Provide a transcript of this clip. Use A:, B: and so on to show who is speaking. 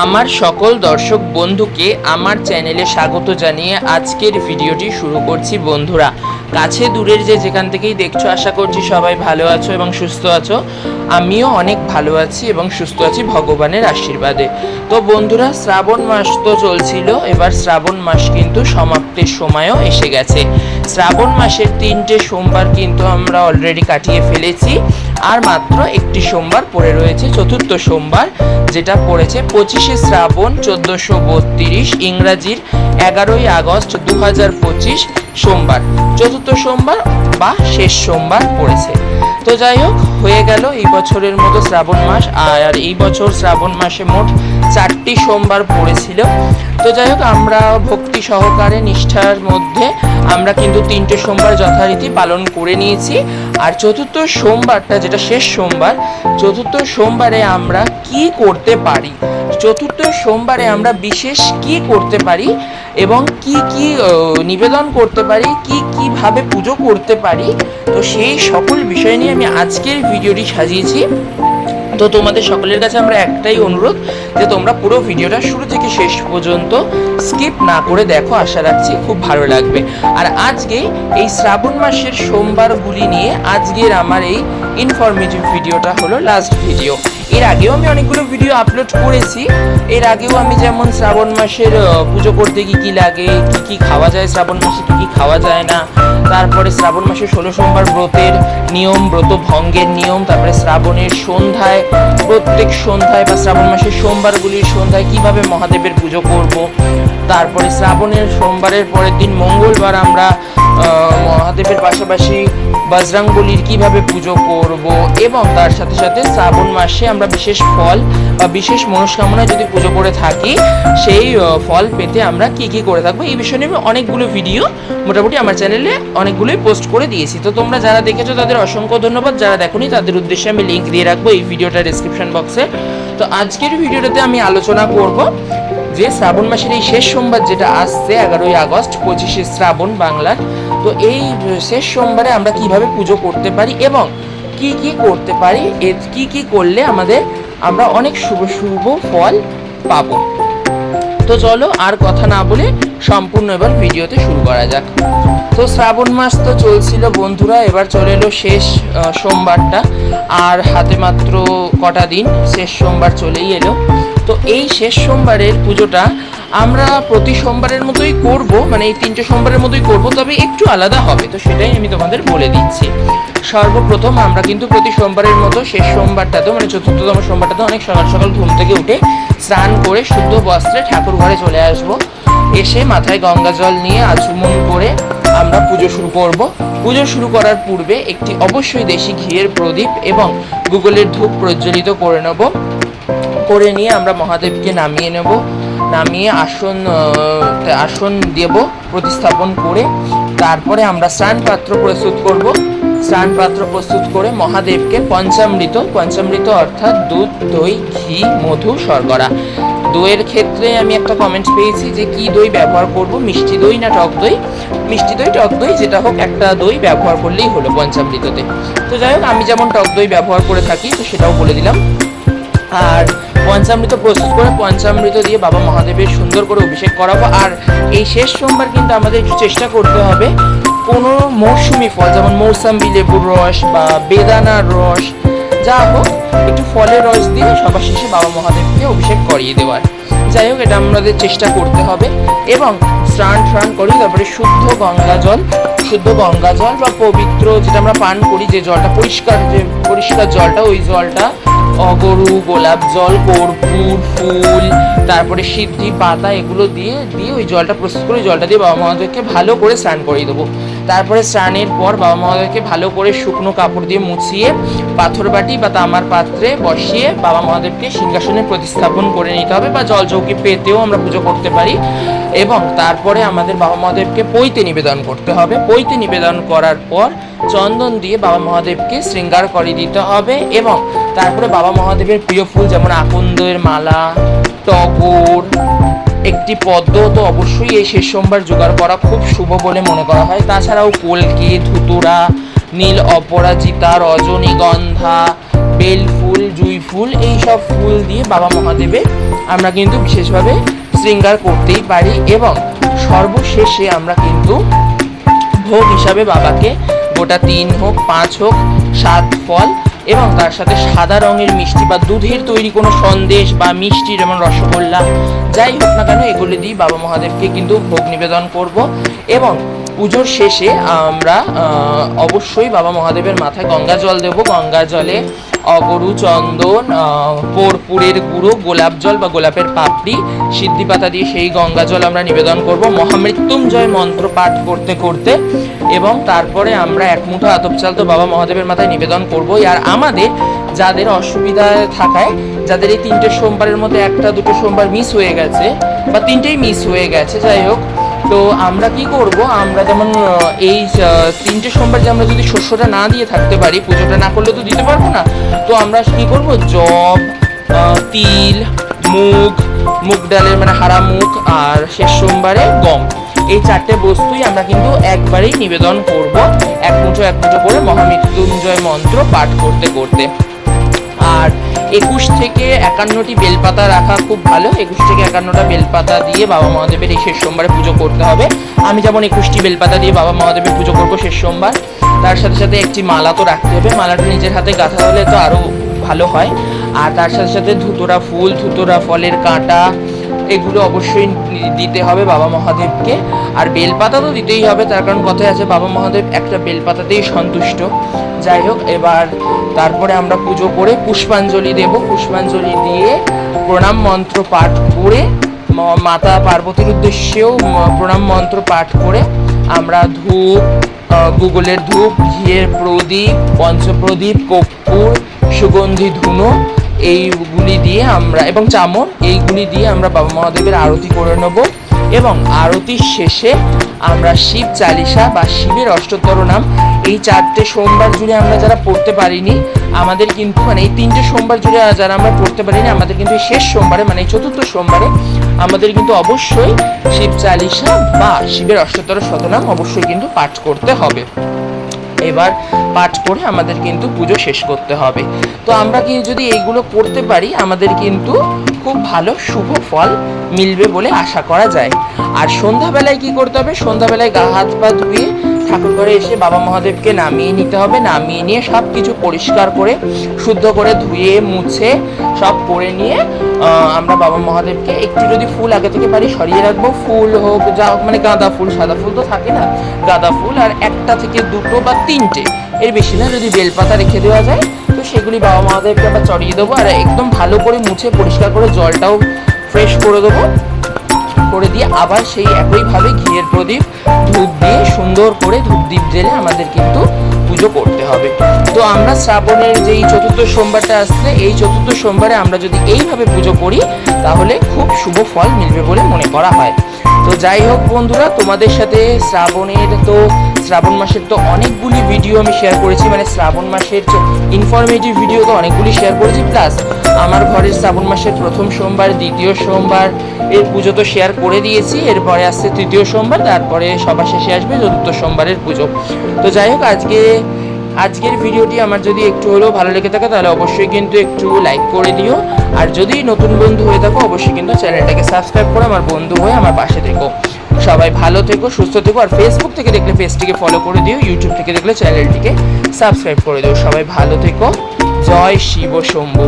A: আমার সকল দর্শক বন্ধুকে আমার চ্যানেলে স্বাগত জানিয়ে আজকের ভিডিওটি শুরু করছি, বন্ধুরা। কাছে দূরের যে যেখান থেকেই দেখছ, আশা করছি সবাই ভালো আছো এবং সুস্থ আছো। আমিও অনেক ভালো আছি এবং সুস্থ আছি ভগবানের আশীর্বাদে। তো বন্ধুরা, শ্রাবণ মাস তো চলছিল, এবার শ্রাবণ মাস কিন্তু সমাপ্তির সময়ও এসে গেছে। শ্রাবণ মাসের তিনটে সোমবার কিন্তু আমরা অলরেডি কাটিয়ে ফেলেছি। আর মাত্র একটি সোমবার পড়ে রয়েছে, চতুর্থ সোমবার, যেটা পড়েছে পঁচিশে শ্রাবণ চোদ্দোশো বত্রিশ, ইংরাজির এগারোই আগস্ট দু হাজার পঁচিশ সোমবার। চতুর্থ সোমবার বা শেষ সোমবার পড়েছে। তো যাই হোক, হয়ে গেল এই বছরের মতো শ্রাবণ মাস, আর এই বছর শ্রাবণ মাসে মোট চারটি সোমবার পড়েছিল। তো যাই হোক, আমরা ভক্তি সহকারে নিষ্ঠার মধ্যে আমরা কিন্তু তিনটে সোমবার যথারীতি পালন করে নিয়েছি। আর চতুর্থ সোমবারটা যেটা শেষ সোমবার, চতুর্থ সোমবারে আমরা কি করতে পারি? চতুর্থ সোমবারে আমরা বিশেষ কি করতে পারি এবং কি কি নিবেদন করতে পারি, কি কীভাবে পুজো করতে পারি? তো সেই সকল বিষয় নিয়ে আমি আজকের ভিডিওটি সাজিয়েছি। তো তোমাদের সকলের কাছে আমরা একটাই অনুরোধ যে তোমরা পুরো ভিডিওটা শুরু থেকে শেষ পর্যন্ত স্কিপ না করে দেখো, আশা রাখছি খুব ভালো লাগবে। আর আজকে এই শ্রাবণ মাসের সোমবারগুলি নিয়ে আজকের আমার এই ইনফরমেটিভ ভিডিওটা হলো লাস্ট ভিডিও এর আগেও আমি অনেকগুলো ভিডিও আপলোড করেছি। এর আগেও আমি যেমন শ্রাবণ মাসের পুজো করতে কি কি লাগে, কি কি খাওয়া যায় শ্রাবণ মাসে, কি কি খাওয়া যায় না। তারপরে শ্রাবণ মাসে ষোলো সোমবার ব্রতের নিয়ম, ব্রত ভঙ্গের নিয়ম, তারপরে শ্রাবণের সন্ধ্যায়, প্রত্যেক সন্ধ্যায় বা শ্রাবণ মাসের সোমবারগুলির সন্ধ্যায় কীভাবে মহাদেবের পুজো করব। তারপরে শ্রাবণের সোমবারের পরের দিন মঙ্গলবার আমরা মহাদেবের পাশাপাশি বজরাঙ্গলির কীভাবে পুজো করব এবং তার সাথে সাথে শ্রাবণ মাসে আমরা বিশেষ ফল বা বিশেষ মনস্কামনায় যদি পুজো করে থাকি, সেই ফল পেতে আমরা কি কি করে থাকব? এই বিষয় নিয়ে আমি অনেকগুলো ভিডিও মোটামুটি আমার চ্যানেলে অনেকগুলোই পোস্ট করে দিয়েছি। তো তোমরা যারা দেখেছ, তাদের অসংখ্য ধন্যবাদ। যারা দেখোনি, তাদের উদ্দেশ্যে আমি লিঙ্ক দিয়ে রাখব এই ভিডিওটা ডিসক্রিপশন বক্সে তো আজকের ভিডিওটাতে আমি আলোচনা করব যে শ্রাবণ মাসের এই শেষ সোমবার যেটা আসছে, এগারোই আগস্ট, পঁচিশে শ্রাবণ বাংলার। তো এই শেষ সোমবারে আমরা কীভাবে পুজো করতে পারি এবং কি কি করতে পারি, এর কি কি করলে আমাদের আমরা অনেক শুভ শুভ ফল পাবো। তো চলো আর কথা না বলে সম্পূর্ণ এবার ভিডিওতে শুরু করা যাক। তো শ্রাবণ মাস তো চলছিল বন্ধুরা, এবার চলে এলো শেষ সোমবারটা, আর হাতে মাত্র কটা দিন, শেষ সোমবার চলেই এলো। তো এই শেষ সোমবারের পুজোটা আমরা প্রতি সোমবারের মতোই করব মানে এই তিনটে সোমবারের মতোই করব, তবে একটু আলাদা হবে, তো সেটাই আমি তোমাদের বলে দিচ্ছি। সর্বপ্রথম আমরা কিন্তু প্রতি সোমবারের মতো শেষ সোমবারটাতে মানে চতুর্থতম সোমবারটাতে অনেক সকাল সকাল ঘুম থেকে উঠে স্নান করে শুদ্ধ বস্ত্রে ঠাকুর ঘরে চলে আসব। এসে মাথায় গঙ্গা জল নিয়ে আচমন করে আমরা পুজো শুরু করব। পুজো শুরু করার পূর্বে একটি অবশ্যই দেশি ঘিয়ের প্রদীপ এবং গুগলের ধূপ প্রজ্বলিত করে নেব। করে নিয়ে আমরা মহাদেবকে নামিয়ে নেব। নামিয়ে আসন আসন দেব, প্রতিস্থাপন করে। তারপরে আমরা স্নান পাত্র প্রস্তুত করব। স্নান পাত্র প্রস্তুত করে মহাদেবকে পঞ্চামৃত পঞ্চামৃত অর্থাৎ দুধ, দই, ঘি, মধু, শর্করা। দইয়ের ক্ষেত্রে আমি একটা কমেন্ট পেয়েছি যে কি দই ব্যবহার করব, মিষ্টি দই না টক দই? মিষ্টি দই, টক দই, যেটা হোক একটা দই ব্যবহার করলেই হলো পঞ্চামৃততে। তো যাই হোক, আমি যেমন টক দই ব্যবহার করে থাকি, তো সেটাও বলে দিলাম। আর পঞ্চামৃত প্রস্তুত করে পঞ্চামৃত দিয়ে বাবা মহাদেবের সুন্দর করে অভিষেক করাবো। আর এই শেষ সোমবার কিন্তু আমাদের একটু চেষ্টা করতে হবে কোনো মৌসুমি ফল, যেমন মৌসাম্বি লেবুর রস বা বেদানার রস, যা হোক, একটু ফলের রস দিয়ে সবার শেষে বাবা মহাদেবকে অভিষেক করিয়ে দেওয়ার। যাই হোক, এটা আমাদের চেষ্টা করতে হবে এবং স্নান টান করি তারপরে শুদ্ধ গঙ্গা জল, শুদ্ধ গঙ্গা জল বা পবিত্র যেটা আমরা পান করি, যে জলটা, পরিষ্কার যে, পরিষ্কার জলটা, ওই জলটা অগরু, গোলাপ জল, কর্পূর, ফুল, তারপরে সিদ্ধি, পাতা, এগুলো দিয়ে দিয়ে ওই জলটা প্রস্তুত করে, জলটা দিয়ে বাবা মহাদেবকে ভালো করে স্নান করিয়ে দেবো। তারপরে স্নানের পর বাবা মহাদেবকে ভালো করে শুকনো কাপড় দিয়ে মুছিয়ে, পাথর বাটি বা তামার পাত্রে বসিয়ে বাবা মহাদেবকে সিংহাসনে প্রতিস্থাপন করে নিতে হবে বা জল চৌকি পেতেও আমরা পুজো করতে পারি। এবং তারপরে আমাদের বাবা মহাদেবকে পৈতে নিবেদন করতে হবে। পৈতে নিবেদন করার পর চন্দন দিয়ে বাবা মহাদেবকে শৃঙ্গার করে দিতে হবে এবং তারপরে বাবা মহাদেবের প্রিয় ফুল যেমন আকন্দের মালা, টগর, একটি পদ্ম তো অবশ্যই এই শেষ সোমবার জোগাড় করা খুব শুভ বলে মনে করা হয়। তাছাড়াও কলকে, ধুতুরা, নীল অপরাজিতা, রজনীগন্ধা বেল ফুল জুই ফুল এই সব ফুল দিয়ে বাবা মহাদেবের আমরা কিন্তু বিশেষভাবে শৃঙ্গার করতেই পারি এবং সর্বশেষে আমরা কিন্তু ভোগ হিসাবে বাবাকে গোটা তিন হোক, পাঁচ হোক, সাত ফল এবং তার সাথে সাদা রঙের মিষ্টি বা দুধের তৈরি কোনো সন্দেশ বা মিষ্টি যেমন রসগোল্লা। যাই হোক না কেন, এগুলি দিয়ে বাবা মহাদেবকে কিন্তু ভোগ নিবেদন করব এবং পুজোর শেষে আমরা অবশ্যই বাবা মহাদেবের মাথায় গঙ্গা জল দেবো। গঙ্গা জলে অগরু, চন্দন কর্পূরের গুঁড়ো, গোলাপ জল বা গোলাপের পাপড়ি, সিদ্ধি পাতা দিয়ে সেই গঙ্গা জল আমরা নিবেদন করব। মহামৃত্যুঞ্জয় মন্ত্র পাঠ করতে করতে এবং তারপরে আমরা এক মুঠো আতপ চাল তো বাবা মহাদেবের মাথায় নিবেদন করব আর আমাদের যাদের অসুবিধা থাকায়, যাদের এই তিনটে সোমবারের মধ্যে একটা দুটো সোমবার মিস হয়ে গেছে বা তিনটেই মিস হয়ে গেছে, যাই হোক তো আমরা কি করব? আমরা যেমন এই তিনটে সোমবার যে আমরা যদি শস্যটা না দিয়ে থাকতে পারি, পুজোটা না করলে তো দিতে পারব না। তো আমরা কি করব? জব তিল, মুগ মুগ ডালের মানে হারা মুগ আর শেষ সোমবারে গম। এই চারটে বস্তুই আমরা কিন্তু একবারেই নিবেদন করব। এক মুঠো এক মুঠো করে মহামৃত্যুঞ্জয় মন্ত্র পাঠ করতে করতে। একুশ থেকে একান্নটি বেলপাতা রাখা খুব ভালো। একুশ থেকে একান্নটা বেলপাতা দিয়ে বাবা মহাদেবের এই শেষ সোমবারে পুজো করতে হবে। আমি যেমন একুশটি বেলপাতা দিয়ে বাবা মহাদেবের পুজো করব শেষ সোমবার, তার সাথে সাথে একটি মালা তো রাখতে হবে। মালাটা নিজের হাতে গাঁথা হলে তো আরও ভালো হয়। আর তার সাথে সাথে ধুতোরা ফুল, ধুতরা ফলের কাঁটা এগুলো অবশ্যই দিতে হবে বাবা মহাদেবকে। আর বেলপাতা তো দিতেই হবে, তার কারণ কথাই আছে বাবা মহাদেব একটা বেলপাতাতেই সন্তুষ্ট। যাই হোক, এবার তারপরে আমরা পুজো করে পুষ্পাঞ্জলি দেব। পুষ্পাঞ্জলি দিয়ে প্রণাম মন্ত্র পাঠ করে মাতা পার্বতীর উদ্দেশ্যেও প্রণাম মন্ত্র পাঠ করে আমরা ধূপ গুগলের ধূপ, ঘিয়ের প্রদীপ, পঞ্চপ্রদীপ, কর্পূর, সুগন্ধি ধুনো এইগুলি দিয়ে আমরা, এবং চামর, এইগুলি দিয়ে আমরা বাবা মহাদেবের আরতি করে নেব। এবং আরতির শেষে আমরা শিব চালিসা বা শিবের অষ্টতর নাম, এই চারটে সোমবার জুড়ে আমরা যারা পড়তে পারিনি, আমাদের কিন্তু মানে এই তিনটে সোমবার জুড়ে যারা আমরা পড়তে পারিনি, আমাদের কিন্তু শেষ সোমবারে মানে চতুর্থ সোমবারে আমাদের কিন্তু অবশ্যই শিব চালিসা বা শিবের অষ্টতর শতনাম অবশ্যই কিন্তু পাঠ করতে হবে। এবার পাঠ করে আমাদের কিন্তু পুজো শেষ করতে হবে। তো আমরা কি যদি এইগুলো করতে পারি, আমাদের কিন্তু খুব ভালো শুভ ফল মিলবে বলে আশা করা যায়। আর সন্ধ্যাবেলায় কি করতে হবে? সন্ধ্যাবেলায় গা হাত পা ধুয়ে ঠাকুর ঘরে এসে বাবা মহাদেবকে নামিয়ে নিতে হবে। নামিয়ে নিয়ে সব কিছু পরিষ্কার করে, শুদ্ধ করে ধুয়ে, মুছে সব করে নিয়ে আমরা বাবা মহাদেবকে একটু যদি ফুল আগে থেকে পারি সরিয়ে রাখব, ফুল হোক, যা হোক মানে গাঁদা ফুল, সাদা ফুল তো থাকে না, গাঁদা ফুল আর একটা থেকে দুটো বা তিনটে। এর বেশি না, যদি বেলপাতা রেখে দেওয়া যায়, তো সেগুলি বাবা মহাদেবকে আবার চড়িয়ে দেবো আর একদম ভালো করে মুছে, পরিষ্কার করে জলটাও ফ্রেশ করে দেবো। করে দিয়ে আবার সেই একইভাবে ঘিয়ের প্রদীপ ধূপ দিয়ে সুন্দর করে ধূপ দ্বীপ জেলে আমাদের কিন্তু পুজো করতে হবে। তো আমরা শ্রাবণের যে এই চতুর্থ সোমবারটা আসছে, এই চতুর্থ সোমবারে আমরা যদি এইভাবে পুজো করি, তাহলে খুব শুভ ফল মিলবে বলে মনে করা হয়। তো যাই হোক বন্ধুরা, তোমাদের সাথে শ্রাবণের তো শ্রাবণ মাসের তো অনেকগুলি ভিডিও আমি শেয়ার করেছি। মানে শ্রাবণ মাসের ইনফরমেটিভ ভিডিও তো অনেকগুলি শেয়ার করেছি। প্লাস আমার ঘরের শ্রাবণ মাসের প্রথম সোমবার, দ্বিতীয় সোমবার এর পুজো তো শেয়ার করে দিয়েছি। এরপরে আসছে তৃতীয় সোমবার, তারপরে সবার শেষে আসবে চতুর্থ সোমবারের পুজো। তো যাই হোক, আজকে আজকের ভিডিওটি আমার যদি একটু হলেও ভালো লেগে থাকে, তাহলে অবশ্যই কিন্তু একটু লাইক করে দিও। আর যদি নতুন বন্ধু হয়ে থাকো, অবশ্যই কিন্তু চ্যানেলটাকে সাবস্ক্রাইব করে আমার বন্ধু হয়ে আমার পাশে থেকো। সবাই ভালো থেকো, সুস্থ থেকো, আর ফেসবুক থেকে দেখলে পেজটিকে ফলো করে দিও ইউটিউব থেকে দেখলে চ্যানেলটিকে সাবস্ক্রাইব করে দিও। সবাই ভালো থেকো। জয় শিব শম্ভু।